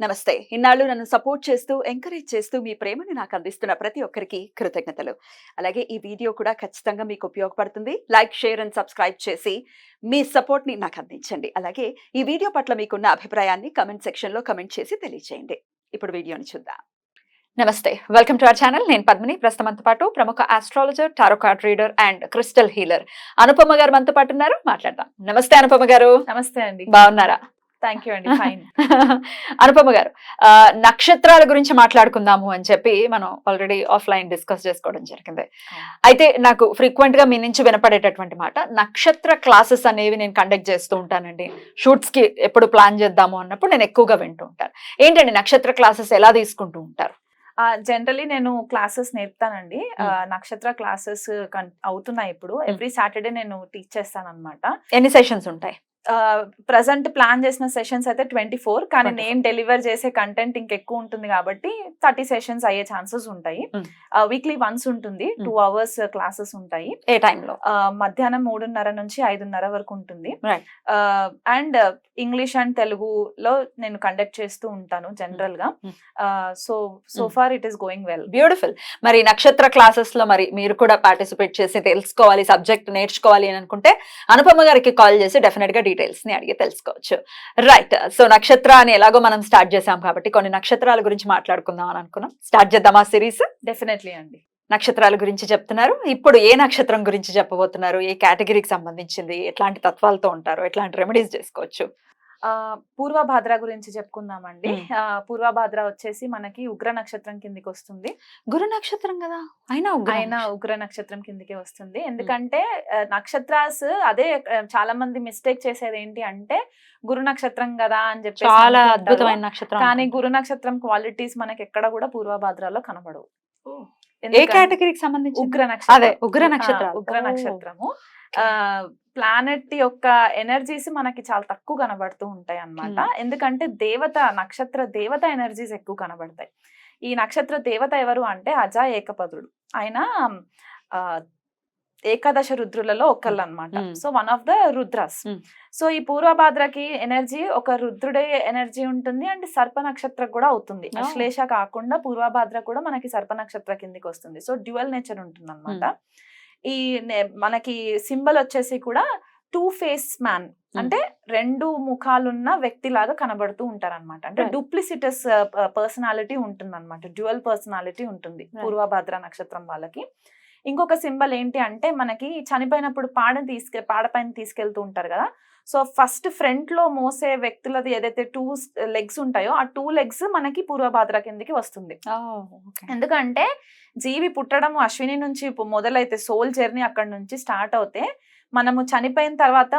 నమస్తే. ఇన్నాళ్ళు నన్ను సపోర్ట్ చేస్తూ ఎంకరేజ్ చేస్తూ మీ ప్రేమని నాకు అందిస్తున్న ప్రతి ఒక్కరికి కృతజ్ఞతలు. అలాగే ఈ వీడియో కూడా ఖచ్చితంగా మీకు ఉపయోగపడుతుంది. లైక్ షేర్ అండ్ సబ్స్క్రైబ్ చేసి మీ సపోర్ట్ని నాకు అందించండి. అలాగే ఈ వీడియో పట్ల మీకున్న అభిప్రాయాన్ని కమెంట్ సెక్షన్లో కమెంట్ చేసి తెలియజేయండి ఇప్పుడు వీడియోని చూద్దాం. నమస్తే. Welcome to our channel. నేను పద్మిని. ప్రస్తుతం మనతో పాటు ప్రముఖ astrologer tarot card reader and crystal healer. Anupama garu మనతో పాటు ఉన్నారు. మాట్లాడదాం. నమస్తే అనుపమ గారు. నమస్తే అండి. బాగున్నారా? థ్యాంక్ యూ అండి. ఫైన్ అనుపమ గారు నక్షత్రాల గురించి మాట్లాడుకుందాము అని చెప్పి మనం ఆల్రెడీ ఆఫ్లైన్ డిస్కస్ చేసుకోవడం జరిగింది. అయితే నాకు ఫ్రీక్వెంట్గా మీ నుంచి వినపడేటటువంటి మాట నక్షత్ర క్లాసెస్ అనేవి నేను కండక్ట్ చేస్తూ ఉంటానండి. షూట్స్కి ఎప్పుడు ప్లాన్ చేద్దాము అన్నప్పుడు నేను ఎక్కువగా వింటూ ఉంటాను. ఏంటండి నక్షత్ర క్లాసెస్ ఎలా తీసుకుంటూ ఉంటారు? జనరలీ నేను క్లాసెస్ నేర్పుతానండి. నక్షత్ర క్లాసెస్ అవుతున్నాయి ఇప్పుడు. ఎవ్రీ సాటర్డే నేను టీచ్ చేస్తాను అనమాట ఎన్ని సెషన్స్ ఉంటాయి? ప్రజెంట్ ప్లాన్ చేసిన సెషన్స్ అయితే ట్వంటీ ఫోర్ కానీ 24. నేను డెలివర్ చేసే కంటెంట్ ఇంకెక్కువ ఉంటుంది కాబట్టి థర్టీ సెషన్స్ అయ్యే ఛాన్సెస్ ఉంటాయి. వీక్లీ వన్స్ ఉంటుంది టూ అవర్స్ క్లాసెస్ ఉంటాయి ఏ టైంలో మధ్యాహ్నం మూడున్నర నుంచి ఐదున్నర వరకు ఉంటుంది. అండ్ ఇంగ్లీష్ అండ్ తెలుగులో నేను కండక్ట్ చేస్తూ ఉంటాను జనరల్గా. So so. Far it is going well beautiful మరి నక్షత్ర క్లాసెస్లో మరి మీరు కూడా పార్టిసిపేట్ చేసి తెలుసుకోవాలి సబ్జెక్ట్ నేర్చుకోవాలి అని అనుకుంటే అనుపమ గారికి కాల్ చేసి డెఫినెట్గా డీటెయిల్స్ని అడిగి తెలుసుకోవచ్చు. రైట్. సో నక్షత్ర అని ఎలాగో మనం స్టార్ట్ చేసాం కాబట్టి కొన్ని నక్షత్రాల గురించి మాట్లాడుకుందాం అని అనుకున్నాం. స్టార్ట్ చేద్దామా సిరీస్? డెఫినెట్లీ అండి. నక్షత్రాల గురించి చెప్తున్నారు. ఇప్పుడు ఏ నక్షత్రం గురించి చెప్పబోతున్నారు? ఏ కేటగిరీకి సంబంధించింది? ఎట్లాంటి తత్వాలతో ఉంటారు? ఎట్లాంటి రెమెడీస్ చేసుకోవచ్చు? పూర్వభాద్ర గురించి చెప్పుకుందామండి. పూర్వభాద్ర వచ్చేసి మనకి ఉగ్ర నక్షత్రం కిందికి వస్తుంది. గురు నక్షత్రం కదా? అయినా ఆయన ఉగ్ర నక్షత్రం కిందికి వస్తుంది. ఎందుకంటే నక్షత్రాస్ అదే చాలా మంది మిస్టేక్ చేసేది ఏంటి అంటే గురు నక్షత్రం కదా అని చెప్పి చాలా అద్భుతమైన నక్షత్రం కానీ గురు నక్షత్రం క్వాలిటీస్ మనకి ఎక్కడ కూడా పూర్వభాద్రలో కనబడవు. ఏ కేటగిరీకి సంబంధించి ఉగ్ర నక్షత్రం. అదే ఉగ్ర ఆ, నక్షత్రాలు. ఉగ్ర. నక్షత్రము. ప్లానెట్ యొక్క ఎనర్జీస్ మనకి చాలా తక్కువ కనబడుతూ ఉంటాయి అన్నమాట. ఎందుకంటే దేవత నక్షత్ర దేవత ఎనర్జీస్ ఎక్కువ కనబడతాయి. ఈ నక్షత్ర దేవత ఎవరు అంటే అజా ఏకపదుడు. ఆయన ఆ, ఏకాదశ రుద్రులలో ఒకళ్ళు అనమాట. So one of the Rudras. So ఈ పూర్వభాద్రకి ఎనర్జీ ఒక రుద్రుడే ఎనర్జీ ఉంటుంది అండ్ సర్ప నక్షత్ర కూడా అవుతుంది. అశ్లేష కాకుండా పూర్వభాద్ర కూడా మనకి సర్ప నక్షత్ర కిందికి వస్తుంది. సో డ్యువల్ నేచర్ ఉంటుంది అనమాట ఈ మనకి సింబల్ వచ్చేసి కూడా టూ ఫేస్ మ్యాన్. అంటే రెండు ముఖాలున్న వ్యక్తి లాగా కనబడుతూ ఉంటారన్నమాట. అంటే. డూప్లిసిటస్ పర్సనాలిటీ ఉంటుంది అనమాట డ్యువల్ పర్సనాలిటీ ఉంటుంది. పూర్వభద్ర నక్షత్రం వాళ్ళకి. ఇంకొక సింబల్ ఏంటి అంటే మనకి చనిపోయినప్పుడు పాడని తీసుకె పాడపైన తీసుకెళ్తూ ఉంటారు కదా. సో ఫస్ట్ ఫ్రంట్లో మోసే వ్యక్తులది ఏదైతే టూ లెగ్స్ ఉంటాయో ఆ టూ లెగ్స్ మనకి పూర్వభాద్ర కిందకి వస్తుంది. ఎందుకంటే జీవి పుట్టడం అశ్విని నుంచి మొదలైతే సోల్ జర్నీ అక్కడ నుంచి స్టార్ట్ అవుతే మనము చనిపోయిన తర్వాత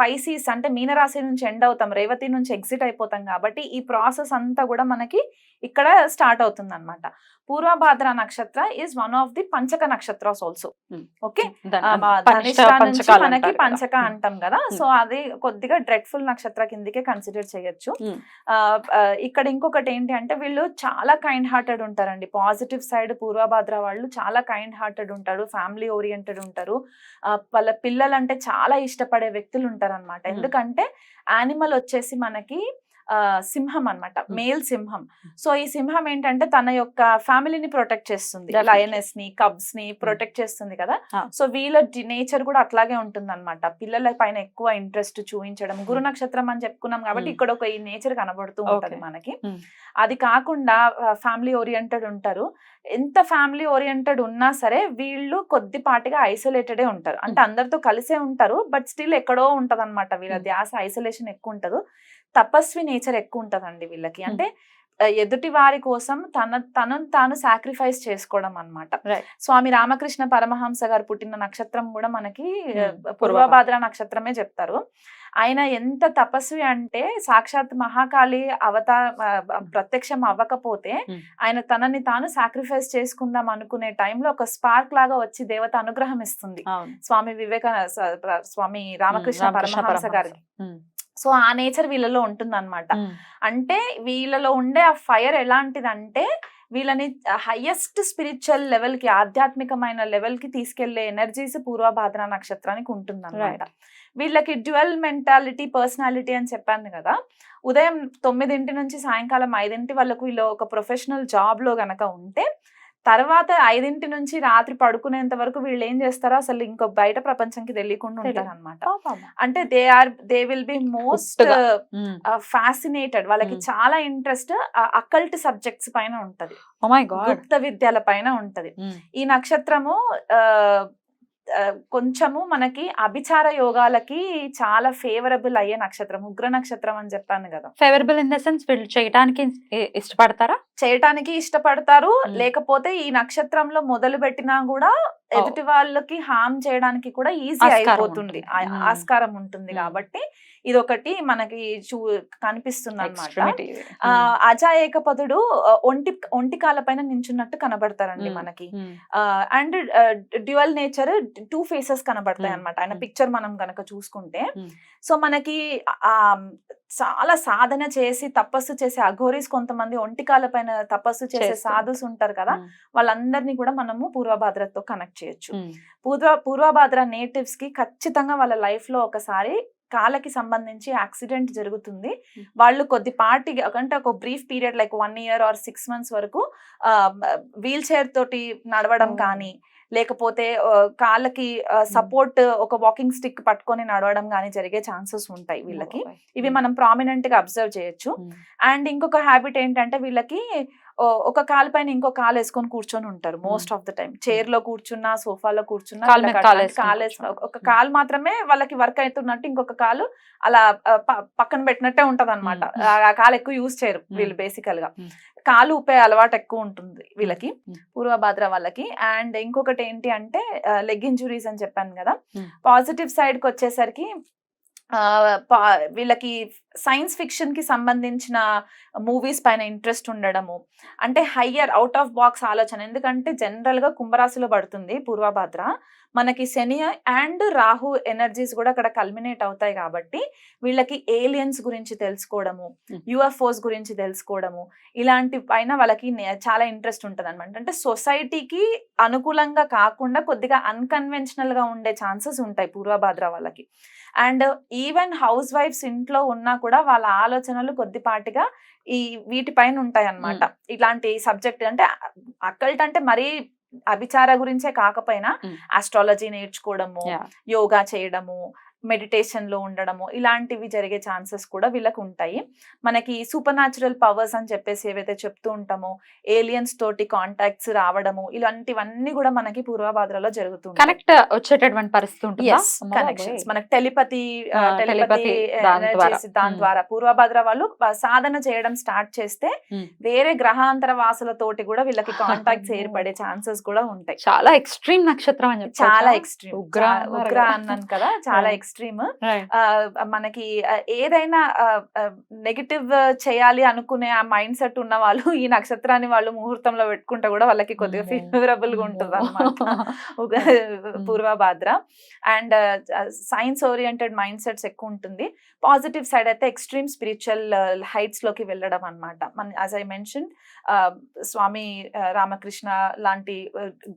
పైసీస్ అంటే మీనరాశి నుంచి ఎండ్ అవుతాం రేవతి నుంచి ఎగ్జిట్ అయిపోతాం కాబట్టి ఈ ప్రాసెస్ అంతా కూడా మనకి ఇక్కడ స్టార్ట్ అవుతుంది అనమాట Purvabhadra nakshatra is one of the panchaka nakshatras also Hmm. Okay దాన్ని ఆ, మా పనిష్ట ధనిష్ట నుంచి పంచకాలు మనకి. పంచక అంటాం కదా. సో అది కొద్దిగా డ్రెడ్ఫుల్ నక్షత్ర కిందికే కన్సిడర్ చేయొచ్చు. Hmm. ఇక్కడ ఇంకొకటి ఏంటి అంటే వీళ్ళు చాలా కైండ్ హార్టెడ్ ఉంటారండి. పాజిటివ్ సైడ్ పూర్వభాద్ర వాళ్ళు చాలా కైండ్ హార్టెడ్ ఉంటారు ఫ్యామిలీ ఓరియంటెడ్ ఉంటారు. వాళ్ళ పిల్లలంటే చాలా ఇష్టపడే వ్యక్తులు ఉంటారు అనమాట Hmm. ఎందుకంటే యానిమల్ వచ్చేసి మనకి సింహం అన్నమాట Hmm. మేల్ సింహం సో ఈ సింహం ఏంటంటే తన యొక్క ఫ్యామిలీని ప్రొటెక్ట్ చేస్తుంది. లయనెస్ని కబ్స్ని ప్రొటెక్ట్ చేస్తుంది కదా. సో వీళ్ళ నేచర్ కూడా అట్లాగే ఉంటుంది అనమాట పిల్లల పైన ఎక్కువ ఇంట్రెస్ట్ చూపించడం గురు. నక్షత్రం అని చెప్పుకున్నాం కాబట్టి. ఇక్కడ ఒక ఈ నేచర్ కనబడుతూ ఉంటది. మనకి. అది కాకుండా ఫ్యామిలీ ఓరియంటెడ్ ఉంటారు ఎంత ఫ్యామిలీ ఓరియంటెడ్ ఉన్నా సరే వీళ్ళు కొద్దిపాటిగా ఐసోలేటెడే ఉంటారు అంటే. అందరితో కలిసే ఉంటారు బట్ స్టిల్ ఎక్కడో ఉంటది అనమాట వీళ్ళ. ధ్యాస ఐసోలేషన్ ఎక్కువ ఉంటది తపస్వి నేచర్ ఎక్కువ ఉంటదండి వీళ్ళకి. అంటే ఎదుటి వారి కోసం తన తనను తాను సాక్రిఫైస్ చేసుకోవడం అన్నమాట Right. స్వామి రామకృష్ణ పరమహంస గారు పుట్టిన నక్షత్రం కూడా మనకి. పూర్వభాద్ర నక్షత్రమే చెప్తారు ఆయన ఎంత తపస్వి అంటే సాక్షాత్ మహాకాళి అవతా ప్రత్యక్షం అవ్వకపోతే. ఆయన తనని తాను సాక్రిఫైస్ చేసుకుందాం అనుకునే టైంలో ఒక స్పార్క్ లాగా వచ్చి దేవత అనుగ్రహం ఇస్తుంది. స్వామి వివేక స- ప్ర- స్వామి రామకృష్ణ పరమహంస. గారికి. సో ఆ నేచర్ వీళ్ళలో ఉంటుంది ఉమ్. అంటే వీళ్ళలో ఉండే ఆ ఫైర్ ఎలాంటిదంటే వీళ్ళని హైయెస్ట్ స్పిరిచువల్ లెవెల్కి ఆధ్యాత్మికమైన లెవెల్కి తీసుకెళ్ళే ఎనర్జీస్ పూర్వభాద్ర నక్షత్రానికి ఉంటుంది అనమాట వీళ్ళకి డ్యువల్ మెంటాలిటీ పర్సనాలిటీ అని చెప్పాను కదా ఉదయం తొమ్మిదింటి నుంచి సాయంకాలం ఐదింటి వాళ్ళకు వీళ్ళు ఒక ప్రొఫెషనల్ జాబ్లో గనక ఉంటే తర్వాత ఐదింటి నుంచి రాత్రి పడుకునేంత వరకు వీళ్ళు ఏం చేస్తారో అసలు ఇంకో బయట ప్రపంచంకి తెలియకుండా. ఉంటారు అనమాట అంటే they are they will be most. Fascinated వాళ్ళకి Mm. చాలా ఇంట్రెస్ట్ అకల్ట్ సబ్జెక్ట్స్ పైన ఉంటది. గుప్త విద్యల పైన ఉంటది. ఈ నక్షత్రము ఆ, కొంచెము మనకి అభిచార యోగాలకి చాలా ఫేవరబుల్ అయ్యే నక్షత్రం ఉగ్ర నక్షత్రం అని చెప్పాను కదా. ఫేవరబుల్ ఇన్ ద సెన్స్ వీళ్ళు చేయడానికి ఇ- ఇష్టపడతారా? చేయటానికి ఇష్టపడతారు. లేకపోతే ఈ నక్షత్రంలో మొదలు పెట్టినా కూడా ఎదుటి వాళ్ళకి హామ్ చేయడానికి కూడా ఈజీ అయిపోతుంది. ఆస్కారం ఉంటుంది. కాబట్టి ఇది ఒకటి మనకి చూ కనిపిస్తుంది అనమాట Extremity. ఆ, అజా ఏకపదుడు ఆ, ఒంటి ఒంటి కాళ్ళ పైన నించున్నట్టు కనబడతారండి. మనకి. And dual nature two faces కనబడతాయి. అనమాట ఆయన. పిక్చర్ మనం గనక చూసుకుంటే. సో మనకి ఆ చాలా సాధన చేసి తపస్సు చేసే అఘోరీస్ కొంతమంది ఒంటి కాళ్ళ పైన తపస్సు చేసే సాధుస్ ఉంటారు కదా. వాళ్ళందరినీ కూడా మనము పూర్వభాద్రతో కనెక్ట్ చేయొచ్చు. పూర్వ పూర్వభాద్ర నేటివ్స్కి ఖచ్చితంగా వాళ్ళ లైఫ్లో ఒకసారి కాళ్ళకి సంబంధించి యాక్సిడెంట్ జరుగుతుంది. వాళ్ళు కొద్దిపాటి అంటే ఒక brief period like one year or six months వరకు వీల్ చైర్ తోటి నడవడం. కానీ లేకపోతే కాళ్ళకి సపోర్ట్ ఒక వాకింగ్ స్టిక్ పట్టుకొని నడవడం కానీ జరిగే ఛాన్సెస్ ఉంటాయి వీళ్ళకి. ఇవి మనం ప్రామినెంట్గా అబ్జర్వ్ చేయొచ్చు. అండ్ ఇంకొక హ్యాబిట్ ఏంటంటే వీళ్ళకి ఒక కాలు పైన ఇంకో కాలు వేసుకొని కూర్చొని ఉంటారు మోస్ట్ ఆఫ్ ద టైం చైర్లో కూర్చున్నా సోఫాలో కూర్చున్నా కాలు. ఒక కాలు మాత్రమే వాళ్ళకి వర్క్ అవుతున్నట్టు ఇంకొక కాలు అలా పక్కన పెట్టినట్టే ఉంటది అనమాట. ఆ కాలు ఎక్కువ యూజ్ చేయరు. వీళ్ళు బేసికల్గా. కాలు ఊపే అలవాటు ఎక్కువ ఉంటుంది వీళ్ళకి. పూర్వభాద్ర వాళ్ళకి అండ్ ఇంకొకటి ఏంటి అంటే లెగ్ ఇంజురీస్ అని చెప్పాను కదా. పాజిటివ్ సైడ్కి వచ్చేసరికి వీళ్ళకి సైన్స్ ఫిక్షన్కి సంబంధించిన మూవీస్ పైన ఇంట్రెస్ట్ ఉండడము. అంటే హయ్యర్ అవుట్ ఆఫ్ బాక్స్ ఆలోచన. ఎందుకంటే జనరల్గా కుంభరాశిలో పడుతుంది పూర్వభాద్ర. మనకి శని అండ్ రాహు ఎనర్జీస్ కూడా అక్కడ కల్మినేట్ అవుతాయి కాబట్టి వీళ్ళకి ఏలియన్స్ గురించి తెలుసుకోవడము. యుఎఫ్ఓస్ గురించి తెలుసుకోవడము ఇలాంటి పైన వాళ్ళకి చాలా ఇంట్రెస్ట్ ఉంటుంది అనమాట అంటే సొసైటీకి అనుకూలంగా కాకుండా కొద్దిగా అన్కన్వెన్షనల్గా ఉండే ఛాన్సెస్ ఉంటాయి పూర్వభాద్ర వాళ్ళకి. అండ్ ఈవెన్ హౌస్ వైఫ్స్ ఇంట్లో ఉన్నా కూడా వాళ్ళ ఆలోచనలు కొద్దిపాటిగా ఈ వీటిపైన ఉంటాయి అన్నమాట ఇలాంటి సబ్జెక్ట్ అంటే అక్కల్ట్ అంటే మరీ అభిచార గురించే కాకపోయినా. ఆస్ట్రాలజీ నేర్చుకోవడము. యోగా చేయడము మెడిటేషన్లో ఉండడము ఇలాంటివి జరిగే ఛాన్సెస్ కూడా వీళ్ళకి ఉంటాయి మనకి సూపర్ న్యాచురల్ పవర్స్ అని చెప్పేసి ఏవైతే చెప్తూ ఉంటామో ఏలియన్స్ తోటి కాంటాక్ట్స్ రావడము ఇలాంటివన్నీ కూడా మనకి పూర్వభాద్రలో జరుగుతుంది కనెక్ట్ వచ్చేటటువంటి పరిస్థితి కనెక్షన్స్. మనకి టెలిపతి టెలిపతి దాని ద్వారా. పూర్వభద్ర వాళ్ళు సాధన చేయడం స్టార్ట్ చేస్తే. వేరే గ్రహాంతర వాసులతోటి కూడా వీళ్ళకి కాంటాక్ట్స్ ఏర్పడే ఛాన్సెస్ కూడా ఉంటాయి. చాలా ఎక్స్ట్రీమ్ నక్షత్రం అని చెప్పి చాలా ఎక్స్ట్రీమ్. ఉగ్ర ఉగ్ర. అన్నాను కదా. చాలా Right. ఎక్స్ట్రీమ్. మనకి ఏదైనా నెగటివ్ చేయాలి అనుకునే ఆ మైండ్ సెట్ ఉన్న వాళ్ళు ఈ నక్షత్రాన్ని వాళ్ళు ముహూర్తంలో పెట్టుకుంటే కూడా వాళ్ళకి కొద్దిగా. ఫేవరబుల్గా ఉంటుంది అనమాట Purvabhadra. And science oriented mind sets ఎక్కువ ఉంటుంది. పాజిటివ్ సైడ్ అయితే ఎక్స్ట్రీమ్ స్పిరిచువల్ హైట్స్లోకి వెళ్ళడం అనమాట మన as I mention Swami Ramakrishna లాంటి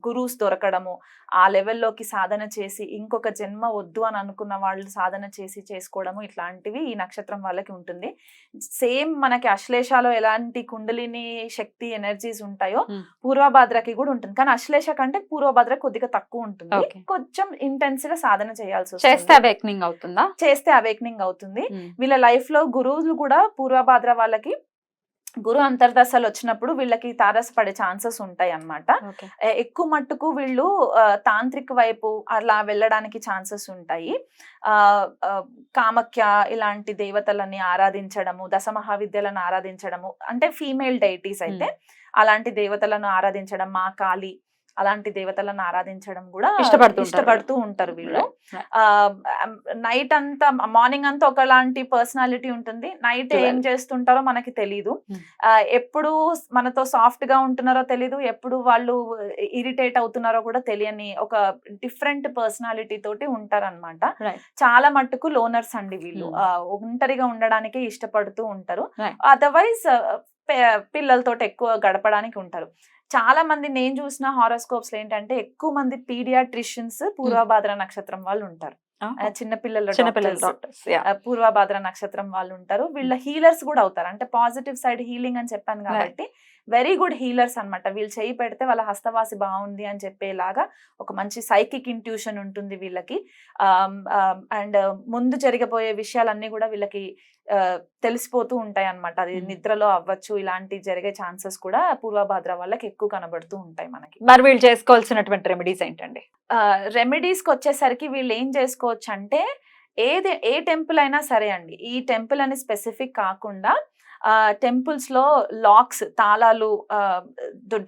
గురూస్ దొరకడము ఆ లెవెల్లోకి సాధన చేసి ఇంకొక జన్మ వద్దు అని అనుకున్న వాళ్ళు సాధన చేసి చేసుకోవడము ఇట్లాంటివి ఈ నక్షత్రం వాళ్ళకి ఉంటుంది సేమ్ మనకి అశ్లేషాలో ఎలాంటి కుండలిని శక్తి ఎనర్జీస్ ఉంటాయో. పూర్వభాద్రకి కూడా ఉంటుంది కానీ అశ్లేష కంటే పూర్వభద్ర కొద్దిగా తక్కువ ఉంటుంది. కొంచెం ఇంటెన్స్గా సాధన చేయాల్సి చేస్తే వస్తుంది అవేక్నింగ్ అవుతుందా చేస్తే అవేక్నింగ్ అవుతుంది. వీళ్ళ లైఫ్లో గురువులు కూడా పూర్వభాద్ర వాళ్ళకి గురు అంతర్దశలు వచ్చినప్పుడు వీళ్ళకి తారసపడే ఛాన్సెస్ ఉంటాయి అన్నమాట. ఎక్కువ మట్టుకు వీళ్ళు తాంత్రిక వైపు అలా వెళ్ళడానికి ఛాన్సెస్ ఉంటాయి. ఆ ఆ, కామక్య ఇలాంటి దేవతలని ఆరాధించడము దశ మహావిద్యలను ఆరాధించడము అంటే ఫీమేల్ డైటీస్ అయితే అలాంటి దేవతలను ఆరాధించడం మా కాళి అలాంటి దేవతలను ఆరాధించడం కూడా ఇష్టపడుతూ ఉంటారు ఇష్టపడుతూ ఉంటారు వీళ్ళు. నైట్ అంతా మార్నింగ్ అంతా ఒకలాంటి పర్సనాలిటీ ఉంటుంది నైట్ ఏం. చేస్తుంటారో మనకి తెలీదు Hmm. ఎప్పుడు మనతో సాఫ్ట్గా ఉంటున్నారో తెలీదు ఎప్పుడు వాళ్ళు ఇరిటేట్ అవుతున్నారో కూడా తెలియని ఒక డిఫరెంట్ పర్సనాలిటీ తోటి ఉంటారన్నమాట Right. చాలా మట్టుకు లోనర్స్ అండి వీళ్ళు Hmm. ఒంటరిగా ఉండడానికే ఇష్టపడుతూ ఉంటారు. అదర్వైజ్ పిల్లలతో ఎక్కువ గడపడానికి ఉంటారు చాలా మంది నేను చూసిన హారోస్కోప్స్ ఏంటంటే ఎక్కువ మంది పీడియాట్రిషియన్స్ పూర్వభాద్ర నక్షత్రం వాళ్ళు ఉంటారు. ఆ, చిన్న పిల్లల చిన్నపిల్లల పూర్వభాద్ర నక్షత్రం వాళ్ళు ఉంటారు. వీళ్ళ హీలర్స్ కూడా అవుతారు. అంటే పాజిటివ్ సైడ్ హీలింగ్ అని చెప్పాను కాబట్టి వెరీ గుడ్ హీలర్స్ అన్నమాట. వీళ్ళు చేయి పెడితే వాళ్ళ హస్తవాసి బాగుంది అని చెప్పేలాగా ఒక మంచి సైకిక్ ఇంట్యూషన్ ఉంటుంది వీళ్ళకి. అండ్ ముందు జరిగబోయే విషయాలన్నీ కూడా వీళ్ళకి తెలిసిపోతూ ఉంటాయి అన్నమాట. అది. నిద్రలో అవ్వచ్చు ఇలాంటి జరిగే ఛాన్సెస్ కూడా పూర్వభాద్ర వాళ్ళకి ఎక్కువ కనబడుతూ ఉంటాయి మనకి. మరి వీళ్ళు చేసుకోవాల్సినటువంటి రెమెడీస్ ఏంటండి? రెమెడీస్కి వచ్చేసరికి వీళ్ళు ఏం చేసుకోవచ్చు అంటే ఏది ఏ టెంపుల్ అయినా సరే అండి ఈ టెంపుల్ అని స్పెసిఫిక్ కాకుండా టెంపుల్స్లో లాక్స్ తాళాలు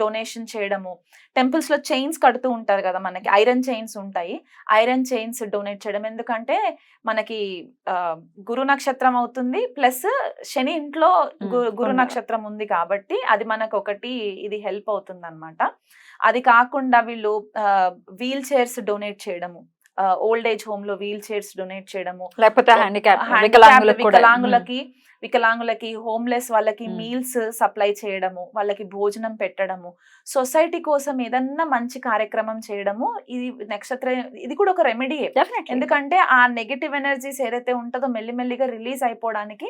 డొనేషన్ చేయడము. టెంపుల్స్లో చైన్స్ కడుతూ ఉంటారు కదా మనకి. ఐరన్ చైన్స్ ఉంటాయి. ఐరన్ చైన్స్ డొనేట్ చేయడం. ఎందుకంటే మనకి ఆ, గురు నక్షత్రం అవుతుంది. ప్లస్ శని ఇంట్లో గురు. నక్షత్రం ఉంది కాబట్టి అది మనకు ఒకటి ఇది హెల్ప్ అవుతుంది అనమాట అది కాకుండా వీళ్ళు వీల్ చైర్స్ డొనేట్ చేయడము. ఓల్డ్ ఏజ్ హోమ్లో వీల్ చైర్స్ డొనేట్ చేయడము లేకపోతే వికలాంగులకు వికలాంగులకి హోమ్లెస్ వాళ్ళకి. మీల్స్ సప్లై చేయడము వాళ్ళకి భోజనం పెట్టడము సొసైటీ కోసం ఏదన్నా మంచి కార్యక్రమం చేయడము ఇది నక్షత్ర ఇది కూడా ఒక డెఫినెట్లీ ఎందుకంటే ఆ నెగటివ్ ఎనర్జీస్ ఏదైతే ఉంటుందో మెల్లిమెల్లిగా రిలీజ్ అయిపోవడానికి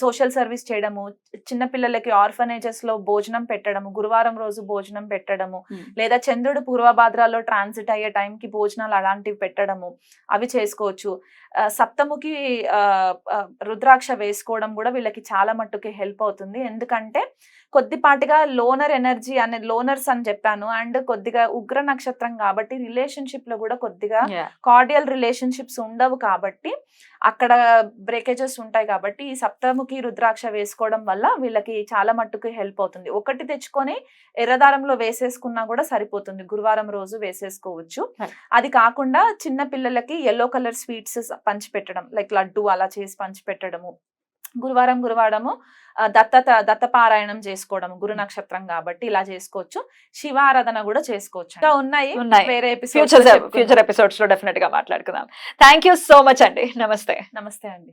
సోషల్ సర్వీస్ చేయడము చిన్న పిల్లలకి ఆర్ఫనేజెస్లో భోజనం పెట్టడము గురువారం రోజు భోజనం పెట్టడము లేదా చంద్రుడు పూర్వభాద్రాల్లో ట్రాన్సిట్ అయ్యే టైంకి భోజనాలు అలాంటివి పెట్టడము అవి చేసుకోవచ్చు. సప్తముఖి రుద్రాక్ష వేసుకోవడం కూడా వీళ్ళకి చాలా మట్టుకి హెల్ప్ అవుతుంది. ఎందుకంటే కొద్దిపాటిగా లోనర్ ఎనర్జీ అనే లోనర్స్ అని చెప్పాను అండ్ కొద్దిగా ఉగ్ర నక్షత్రం కాబట్టి రిలేషన్షిప్లో కూడా కొద్దిగా కార్డియల్ రిలేషన్షిప్స్ ఉండవు కాబట్టి అక్కడ బ్రేకేజెస్ ఉంటాయి కాబట్టి ఈ సప్తముఖి రుద్రాక్ష వేసుకోవడం వల్ల వీళ్ళకి చాలా మట్టుకు హెల్ప్ అవుతుంది. ఒకటి తెచ్చుకొని ఎర్రదారంలో వేసేసుకున్నా కూడా సరిపోతుంది. గురువారం రోజు వేసేసుకోవచ్చు. అది కాకుండా చిన్న పిల్లలకి ఎల్లో కలర్ స్వీట్స్ పంచి పెట్టడం లైక్ లడ్డు అలా చేసి పంచి పెట్టడము. గురువారం గురువారము దత్త దత్తపారాయణం చేసుకోవడం గురు నక్షత్రం కాబట్టి ఇలా చేసుకోవచ్చు. శివారాధన కూడా చేసుకోవచ్చు. ఇంకా ఉన్నాయి. వేరే ఫ్యూచర్ ఫ్యూచర్ ఎపిసోడ్స్లో డెఫినెట్గా మాట్లాడుకుందాం. థ్యాంక్ యూ సో మచ్ అండి. నమస్తే. నమస్తే అండి.